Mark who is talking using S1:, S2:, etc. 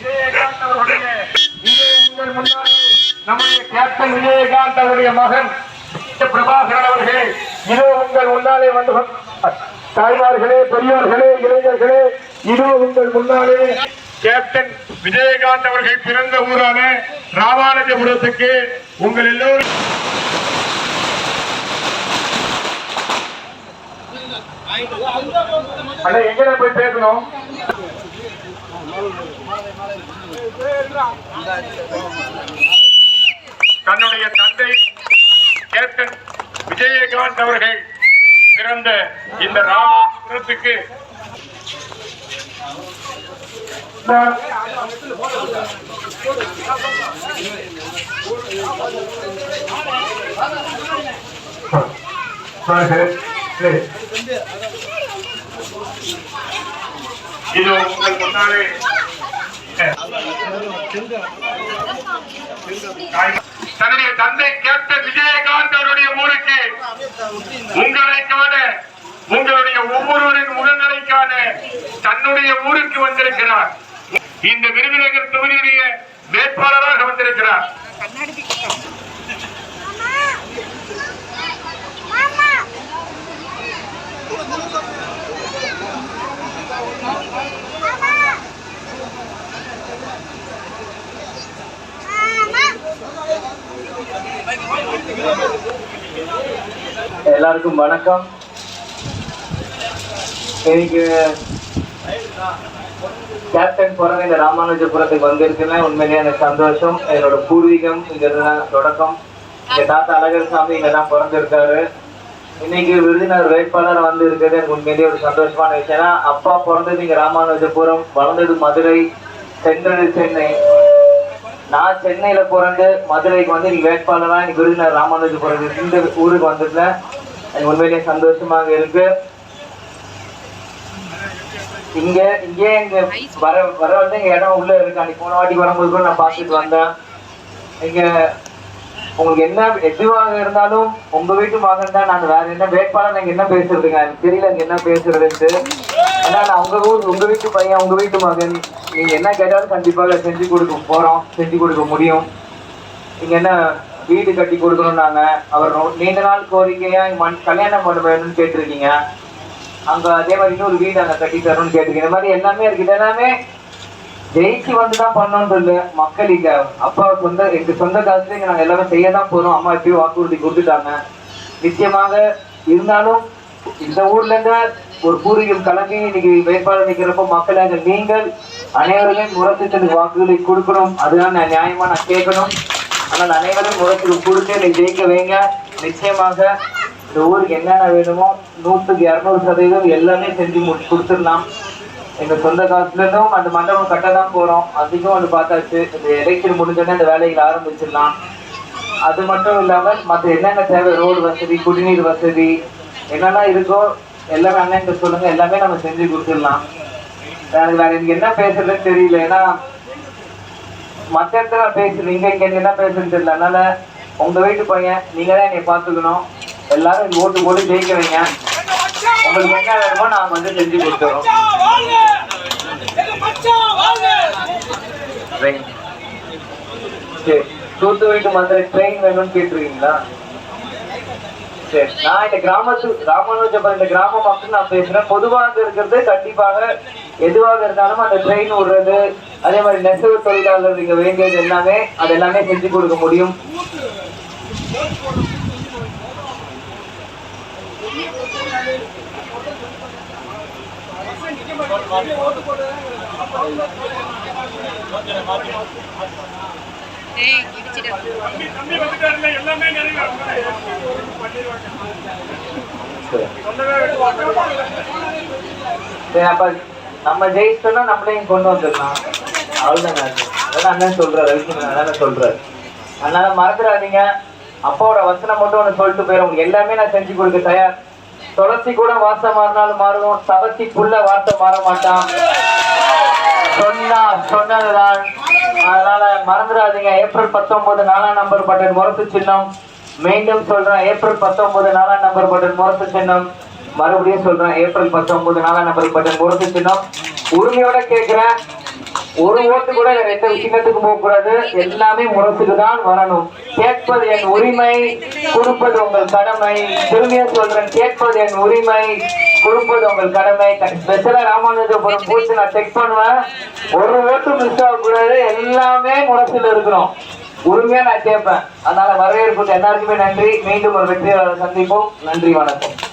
S1: விஜயகாந்த் அவருடைய இங்கே உங்கள் கேப்டன் விஜயகாந்த் அவருடைய மகன் பிரபாகரன் அவர்கள் இதோ உங்கள் முன்னாலே வந்து தாய்மார்களே பெரியோர்களே இளைஞர்களே இதோ உங்கள் முன்னாலே. கேப்டன் விஜயகாந்த் அவர்கள் பிறந்த ஊரான ராமானுஜபுரத்துக்கு உங்கள் எல்லோரும் அண்ணா எங்க போய் பேசணும்? தன்னுடைய தந்தை கேப்டன் விஜயகாந்த் அவர்கள் பிறந்த இந்த ராமபுரத்துக்கு இது உங்கள் முன்னாலே தன்னுடைய தந்தை கேப்டன் விஜயகாந்த் அவருடைய ஊருக்கு. உங்களை காண உங்களுடைய ஒவ்வொருவரின் முகங்களை காண தன்னுடைய ஊருக்கு வந்திருக்கிறார். இந்த விருதுநகர் தொகுதியிலேயே வேட்பாளராக வந்திருக்கிறார்.
S2: எல்லாருக்கும் வணக்கம். இன்னைக்கு கேப்டன் பிறந்த இந்த ராமானுஜபுரத்துக்கு வந்திருக்கேன் உண்மையிலேயே எனக்கு சந்தோஷம். என்னோட பூர்வீகம் இங்க தொடக்கம். எங்க தாத்தா அழகர் சாமி இங்க தான் பிறந்திருக்காரு. இன்னைக்கு விருதுநகர் வேட்பாளர் வந்து இருக்கிறது எனக்கு உண்மையிலேயே ஒரு சந்தோஷமான விஷயம் ஏன்னா அப்பா பிறந்தது இங்க ராமானுஜபுரம் வளர்ந்தது மதுரை சென்றது சென்னை. நான் சென்னையில பிறந்து மதுரைக்கு வந்து நீ வேட்பாளராக நீ விருதுநகர் பிறகு இந்த ஊருக்கு வந்ததுல எனக்கு உண்மையிலேயே சந்தோஷமாக இருக்கு. இங்க இங்கே இங்க வர வர வந்து எங்க இடம் உள்ள இருக்கு. அன்னைக்கு போன வாட்டி வரும்போது கூட நான் பார்த்துட்டு வந்தேன். இங்க உங்களுக்கு என்ன எதுவாக இருந்தாலும் உங்க வீட்டு மகன் தான். நான் வேற என்ன வேட்பாளர் நீங்க என்ன பேசுறதுங்க? எனக்கு தெரியல எனக்கு என்ன பேசுறதுன்ட்டு. ஏன்னா நான் உங்க ஊர் உங்க வீட்டு பையன் உங்க வீட்டு மகன். நீங்கள் என்ன கேட்டாலும் கண்டிப்பாக செஞ்சு கொடுக்க போகிறோம் செஞ்சு கொடுக்க முடியும். நீங்கள் என்ன வீடு கட்டி கொடுக்கணும்னாங்க அவர் நீண்ட நாள் கோரிக்கையாக மண் கல்யாணம் பண்ண வேணும்னு கேட்டிருக்கீங்க. அங்கே அதே மாதிரி இன்னொரு வீடு அங்கே கட்டி தரணும்னு கேட்டிருக்கீங்க. இந்த மாதிரி எல்லாமே இருக்குது. எல்லாமே ஜெயிச்சு வந்து தான் பண்ணோம்னு இல்லை மக்கள் இங்க அப்பா சொந்த எங்க சொந்த காசுல இங்க நாங்க எல்லாமே செய்ய தான் போறோம். அம்மா எப்பயும் வாக்குறுதி கொடுத்துட்டாங்க. நிச்சயமாக இருந்தாலும் இந்த ஊர்ல இருந்து ஒரு பூர்வீகம் கிளம்பி இன்னைக்கு வேட்பாளர் நிக்கிறப்போ மக்களாக நீங்கள் அனைவரையும் முரத்திட்டு வாக்குகளை கொடுக்கணும். அதுதான் நான் நியாயமா நான் கேட்கணும். ஆனால் அனைவரும் முரத்துக்கு கொடுத்து நீ ஜெயிக்க வைங்க. நிச்சயமாக இந்த ஊருக்கு என்னென்ன வேணுமோ நூற்றுக்கு இரநூறு சதவீதம் எல்லாமே செஞ்சு முடி கொடுத்துடலாம். எங்கள் சொந்த காலத்துலேருந்தும் அந்த மண்டபம் கட்ட தான் போகிறோம் அதிகம் வந்து பார்த்தாச்சு. இந்த எலெக்ஷன் முடிஞ்சோடனே அந்த வேலைகள் ஆரம்பிச்சிடலாம். அது மட்டும் இல்லாமல் மற்ற என்னென்ன தேவை? ரோடு வசதி குடிநீர் வசதி என்னெல்லாம் இருக்கோ எல்லாமே அண்ணன் சொல்லுங்கள் எல்லாமே நம்ம செஞ்சு கொடுத்துடலாம். எனக்கு நான் இங்க என்ன பேசுறதுன்னு தெரியல. ஏன்னா மற்ற இடத்துல நான் பேசுறேன் இங்க இங்க என்ன பேசுறதுன்னு தெரியல. அதனால உங்க வீட்டு பையன் நீங்க தான் என்னை பார்த்துக்கணும். எல்லாரும் ஓட்டு போட்டு ஜெயிக்க வைங்க உங்களுக்கு என்ன வேணுமோ நாங்க வந்து செஞ்சு கொடுத்துறோம். ட்ரெயின் சரி. தூத்துக்குடி to மதுரை ட்ரெயின் வேணும்னு கேட்டிருக்கீங்களா? சரி. நான் இந்த கிராமத்து ராமானுஜபுரம் இந்த கிராம மக்கள் நான் பேசுறேன். பொதுவாக இருக்கிறது கண்டிப்பாக எதுவாக இருந்தாலும் அந்த ட்ரெயின் விடுறது அதே மாதிரி நெசவு தொழிலாளர் இங்க வேண்டியது எல்லாமே அது எல்லாமே செஞ்சு கொடுக்க முடியும்.
S3: ஏய்
S1: போட்டு
S2: சரி அப்ப நம்ம ஜெயிச்சோம்னா நம்மளையும் கொண்டு வந்துடலாம். அவ்வளோதான் அதான் அண்ணன் சொல்றாரு ரவிக்குமார் அண்ணன் சொல்றாரு. அதனால மறந்துடாதீங்க. அப்பாவோட வசனம் மட்டும் ஒன்று சொல்லிட்டு போயிடும் எல்லாமே நான் செஞ்சு கொடுக்க தயார். துளசி கூட வாசம் மாறினாலும் மாறும் தவசி புள்ள வார்த்தை மாற மாட்டான். சொன்னா சொன்னதுதான். அதனால மறந்துடாதீங்க. ஏப்ரல் பத்தொன்பது நாலாம் நம்பர் பட்டன் முரத்து சின்னம். மீண்டும் சொல்றேன் ஏப்ரல் பத்தொன்பது நாலாம் நம்பர் பட்டன் முரத்து சின்னம். மறுபடியும் சொல்றேன் ஏப்ரல் பத்தொன்பது நாலாம் நம்பர் பட்டன் முரத்து சின்னம். உரிமையோட கேட்கிறேன். ஒரு ஓட்டு கூட எந்த சின்னத்துக்கு போக கூடாது. எல்லாமே முரசுக்கு தான் வரணும். கேட்பது என் உரிமை கொடுப்பது உங்கள் கடமை. திரும்பிய சொல்றேன் கேட்பது என் உரிமை கொடுப்பது உங்கள் கடமை. ஸ்பெஷலா ராமானுஜபுரம் பூத்து நான் செக் பண்ணுவேன். ஒரு ஓட்டு மிஸ் ஆகக்கூடாது எல்லாமே முரசுல இருக்கிறோம் உரிமையா நான் கேட்பேன். அதனால வரவேற்பு எல்லாருக்குமே நன்றி. மீண்டும் ஒரு வெற்றியாளர் சந்திப்போம். நன்றி வணக்கம்.